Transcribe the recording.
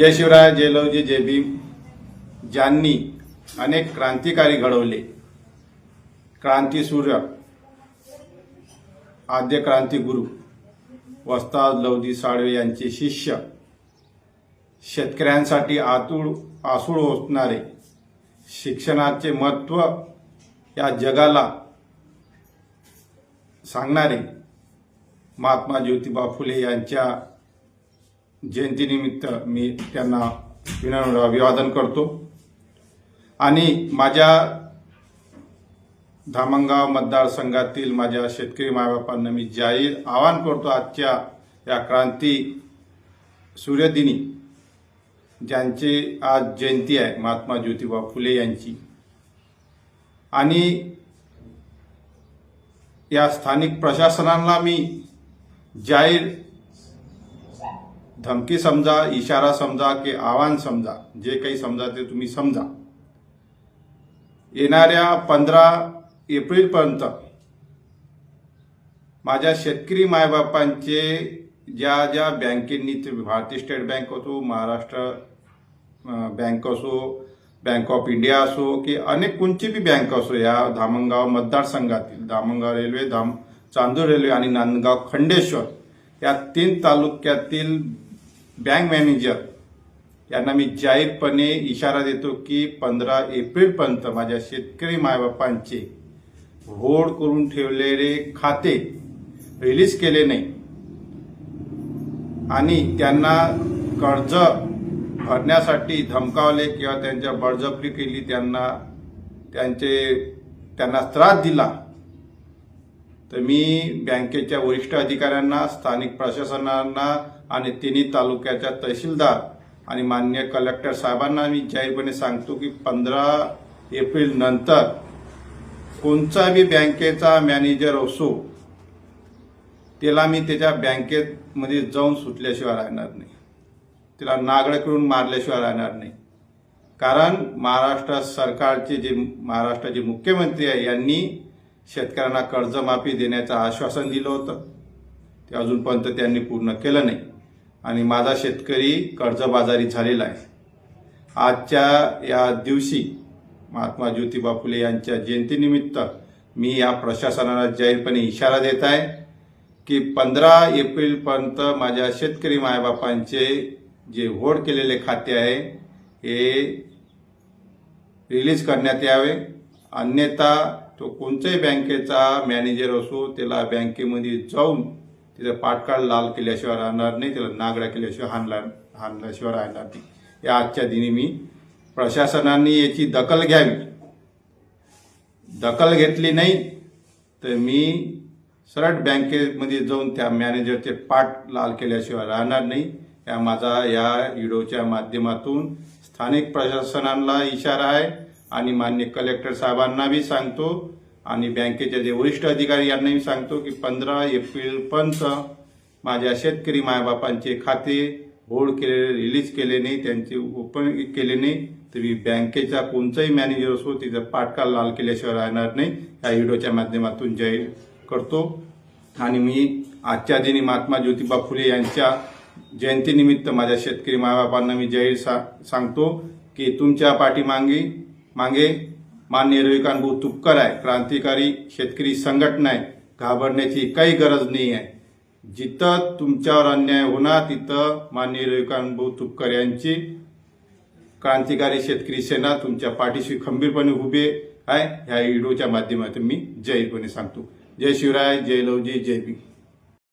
जय शिवराय जय लवजी जय भीम. ज्यांनी अनेक क्रांतिकारी घडवले. क्रांतीसूर्य आद्य क्रांती गुरु वस्ताद लवजी साळवे यांचे शिष्य शेतकऱ्यांसाठी आतूळ आसूळ ओसणारे शिक्षणाचे महत्त्व या जगाला सांगणारे महात्मा ज्योतिबा फुले यांच्या जयंतीनिमित्त मी त्यांना विनम्र अभिवादन करतो. आणि माझ्या धामणगाव मतदारसंघातील माझ्या शेतकरी मायबापांना मी जाहीर आवाहन करतो. आजच्या या क्रांती सूर्यदिनी ज्यांची आज जयंती आहे महात्मा ज्योतिबा फुले यांची. आणि या स्थानिक प्रशासनाला मी जाहीर धमकी समजा इशारा समजा की आव्हान समजा जे काही समजा ते तुम्ही समजा. येणाऱ्या पंधरा एप्रिलपर्यंत माझ्या शेतकरी मायबापांचे ज्या ज्या बँकेंनी ते भारतीय स्टेट बँक असो महाराष्ट्र बँक असो बँक ऑफ इंडिया असो की अनेक कोणची बी बँक असो या धामणगाव मतदारसंघातील धामणगाव रेल्वे धाम चांदूर रेल्वे आणि नांदगाव खंडेश्वर या तीन तालुक्यातील बँक मॅनेजर यांना मी जाहीरपणे इशारा देतो की पंधरा एप्रिलपर्यंत माझ्या शेतकरी मायबापांचे होड करून ठेवलेले खाते रिलीज केले नाही. आणि त्यांना कर्ज भरण्यासाठी धमकावले किंवा त्यांच्या बळजबरी केली त्यांना त्यांचे त्यांना त्रास दिला. तर मी बँकेच्या वरिष्ठ अधिकाऱ्यांना स्थानिक प्रशासनांना आणि तिन्ही तालुक्याच्या तहसीलदार आणि मान्य कलेक्टर साहेबांना मी जाहीरपणे सांगतो की पंधरा एप्रिल नंतर कोणचा बी बँकेचा मॅनेजर असो त्याला मी त्याच्या बँकेमध्ये जाऊन सुटल्याशिवाय राहणार नाही. तिला नागडं करून मारल्याशिवाय राहणार नाही. कारण महाराष्ट्र सरकारचे जे महाराष्ट्राचे मुख्यमंत्री आहे यांनी शेतकऱ्यांना कर्जमाफी देण्याचं आश्वासन दिलं होतं. ते अजूनपर्यंत त्यांनी पूर्ण केलं नाही. आणि माझा शेतकरी कर्जबाजारी झालेला आहे. आजच्या या दिवशी महात्मा ज्योतिबा फुले यांच्या जयंतीनिमित्त मी या प्रशासनाला जाहीरपणे इशारा देत आहे की पंधरा एप्रिलपर्यंत माझ्या शेतकरी मायबापांचे जे होड केलेले खाते आहे हे रिलीज करण्यात यावे. अन्यथा तो कोणत्याही बँकेचा मॅनेजर असो त्याला बँकेमध्ये जाऊन तिथं पाटकाळ लाल केल्याशिवाय राहणार नाही त्याला नागडा केल्याशिवाय हाणला हाणल्याशिवाय राहणार नाही. या आजच्या दिनी मी प्रशासनाने याची दखल घ्यावी. दखल घेतली नाही तर मी सरळ बँकेमध्ये जाऊन त्या मॅनेजरचे पाठ लाल केल्याशिवाय राहणार नाही. या माझा या व्हिडिओच्या माध्यमातून स्थानिक प्रशासनाला इशारा आहे. आणि मान्य कलेक्टर साहेबांना बी सांगतो आणि बँकेचे जे वरिष्ठ अधिकारी यांनाही सांगतो की पंधरा एप्रिलपर्यंत माझ्या शेतकरी मायबापांचे खाते होल्ड केलेले रिलीज केले नाही त्यांचे ओपन केले नाही तर मी बँकेचा कोणताही मॅनेजर असो तिथं पाठकाल लाल केल्याशिवाय राहणार नाही. या व्हिडिओच्या माध्यमातून जाहीर करतो. आणि मी आजच्या दिनी महात्मा ज्योतिबा फुले यांच्या जयंतीनिमित्त माझ्या शेतकरी मायबापांना मी जाहीर सा सांगतो की तुमच्या पाठीमागे मागे मान्य रविकांत तुपकर आहे. क्रांतिकारी शेतकरी संघटना आहे घाबरण्याची काही गरज नाही आहे. जिथं तुमच्यावर अन्याय होणार तिथं माननीय रविकांत भाऊ तुपकर यांची क्रांतिकारी शेतकरी सेना तुमच्या पाठीशी खंबीरपणे उभे आहे. ह्या व्हिडिओच्या माध्यमातून मी जयपणे सांगतो. जय शिवराय जय लवजी जय भीम.